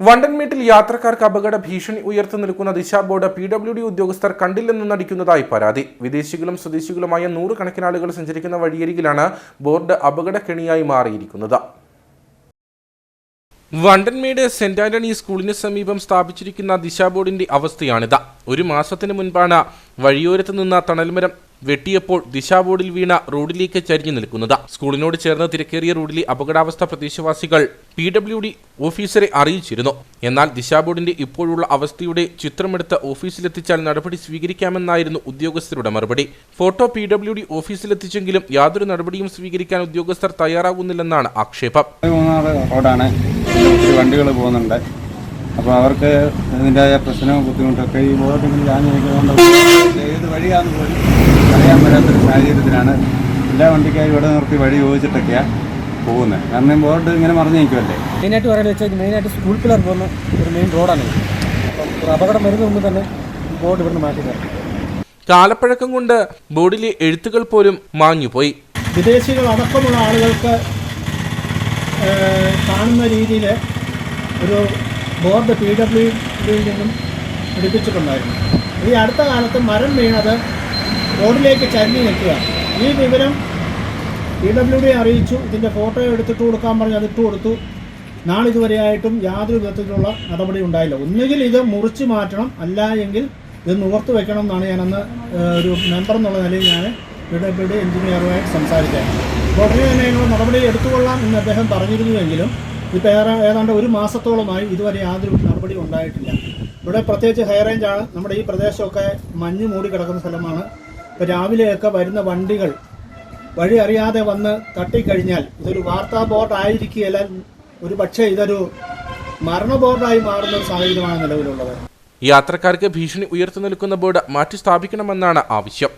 വണ്ടൻമേട്ടിൽ യാത്രക്കാർക്ക് അപകട ഭീഷണി ഉയർത്തു നിൽക്കുന്ന ദിശ ബോർഡ് പി ഡബ്ല്യു ഡി ഉദ്യോഗസ്ഥർ കണ്ടില്ലെന്ന് നടിക്കുന്നതായി പരാതി. വിദേശികളും സ്വദേശികളുമായ നൂറുകണക്കിന് ആളുകൾ സഞ്ചരിക്കുന്ന വഴിയരികിലാണ് ബോർഡ് അപകടക്കെണിയായി മാറിയിരിക്കുന്നത്. വണ്ടൻമേട് സെന്റ് ആന്റണി സ്കൂളിന് സമീപം സ്ഥാപിച്ചിരിക്കുന്ന ദിശ ബോർഡിന്റെ അവസ്ഥയാണിത്. ഒരു മാസത്തിന് മുൻപാണ് വഴിയോരത്ത് നിന്ന തണൽമരം വെട്ടിയപ്പോൾ ദിശാ ബോർഡിൽ വീണ റോഡിലേക്ക് ചരിഞ്ഞു നിൽക്കുന്നത്. സ്കൂളിനോട് ചേർന്ന് തിരക്കേറിയ റോഡിലെ അപകടാവസ്ഥ പ്രദേശവാസികൾ പി ഡബ്ല്യു ഡി ഓഫീസറെ അറിയിച്ചിരുന്നു. എന്നാൽ ദിശാ ബോർഡിന്റെ ഇപ്പോഴുള്ള അവസ്ഥയുടെ ചിത്രമെടുത്ത് ഓഫീസിലെത്തിച്ചാൽ നടപടി സ്വീകരിക്കാമെന്നായിരുന്നു ഉദ്യോഗസ്ഥരുടെ മറുപടി. ഫോട്ടോ പി ഡബ്ല്യു ഡി ഓഫീസിലെത്തിച്ചെങ്കിലും യാതൊരു നടപടിയും സ്വീകരിക്കാൻ ഉദ്യോഗസ്ഥർ തയ്യാറാകുന്നില്ലെന്നാണ് ആക്ഷേപം. റോഡാണ്. വണ്ടികൾ പോകുന്നുണ്ട്. അപ്പോൾ അവർക്ക് ഇതിന്റെതായ പ്രശ്നവും ബുദ്ധിമുട്ടൊക്കെ ഈ ബോർഡിൽ ഞാൻ നിൽക്കുന്നതുകൊണ്ട് ഏത് വഴിയാണെന്ന് പോലും അറിയാൻ പറ്റാത്തൊരു സാഹചര്യത്തിലാണ് എല്ലാ വണ്ടിക്കാരും ഇവിടെ നിർത്തി വഴി ചോദിച്ചിട്ടൊക്കെയാണ് പോകുന്നത്. കാരണം ഈ ബോർഡ് ഇങ്ങനെ മറിഞ്ഞു നിൽക്കുമല്ലേ മെയിനായിട്ട് പറയുന്നത് വെച്ചാൽ മെയിനായിട്ട് സ്കൂൾ പിള്ളേർ പോകുന്ന ഒരു മെയിൻ റോഡാണ് അപ്പോൾ ഒരു അപകടം വരുന്ന മുമ്പ് തന്നെ ബോർഡ് ഇവിടുന്ന് മാറ്റി തരണം കാലപ്പഴക്കം കൊണ്ട് ബോർഡിലെ എഴുത്തുകൾ പോലും മാഞ്ഞുപോയി വിദേശികൾ അടക്കമുള്ള ആളുകൾക്ക് കാണുന്ന രീതിയിൽ ഒരു ബോർഡ് പി ഡബ്ല്യു ഡിയിൽ നിന്നും പിടിപ്പിച്ചിട്ടുണ്ടായിരുന്നു ഈ അടുത്ത കാലത്ത് മരം വീണത് റോഡിലേക്ക് ചരിഞ്ഞു നിൽക്കുക. ഈ വിവരം പി ഡബ്ല്യു ഡി അറിയിച്ചു. ഇതിന്റെ ഫോട്ടോ എടുത്തിട്ട് കൊടുക്കാൻ പറഞ്ഞ് അതിട്ട് കൊടുത്തു. നാളിതുവരെയായിട്ടും യാതൊരു വിധത്തിലുള്ള നടപടി ഉണ്ടായില്ല. ഒന്നുകിൽ ഇത് മുറിച്ച് മാറ്റണം അല്ല എങ്കിൽ ഇത് നുകർത്ത് വെക്കണം എന്നാണ് ഞാനന്ന് ഒരു മെമ്പർ എന്നുള്ള നിലയിൽ ഞാൻ പി ഡബ്ല്യു ഡി എഞ്ചിനീയറുമായിട്ട് സംസാരിച്ചത്. ഉടനെ തന്നെ നടപടി എടുത്തുകൊള്ളാം എന്ന് അദ്ദേഹം പറഞ്ഞിരുന്നുവെങ്കിലും ഇപ്പോൾ ഏറെ ഏതാണ്ട് ഒരു മാസത്തോളമായി ഇതുവരെ യാതൊരു നടപടിയും ഉണ്ടായിട്ടില്ല. ഇവിടെ പ്രത്യേകിച്ച് ഹൈ റേഞ്ചാണ് നമ്മുടെ ഈ പ്രദേശമൊക്കെ മഞ്ഞ് മൂടി കിടക്കുന്ന സ്ഥലമാണ്. ഇപ്പോൾ രാവിലെയൊക്കെ വരുന്ന വണ്ടികൾ വഴി അറിയാതെ വന്ന് തട്ടിക്കഴിഞ്ഞാൽ ഇതൊരു വാർത്താ ബോർഡായിരിക്കുകയല്ല ഒരു പക്ഷേ ഇതൊരു മരണ ബോർഡായി മാറുന്ന ഒരു സാഹചര്യമാണ് നിലവിലുള്ളത്. യാത്രക്കാർക്ക് ഭീഷണി ഉയർത്തി നിൽക്കുന്ന ബോർഡ് മാറ്റി സ്ഥാപിക്കണമെന്നാണ് ആവശ്യം.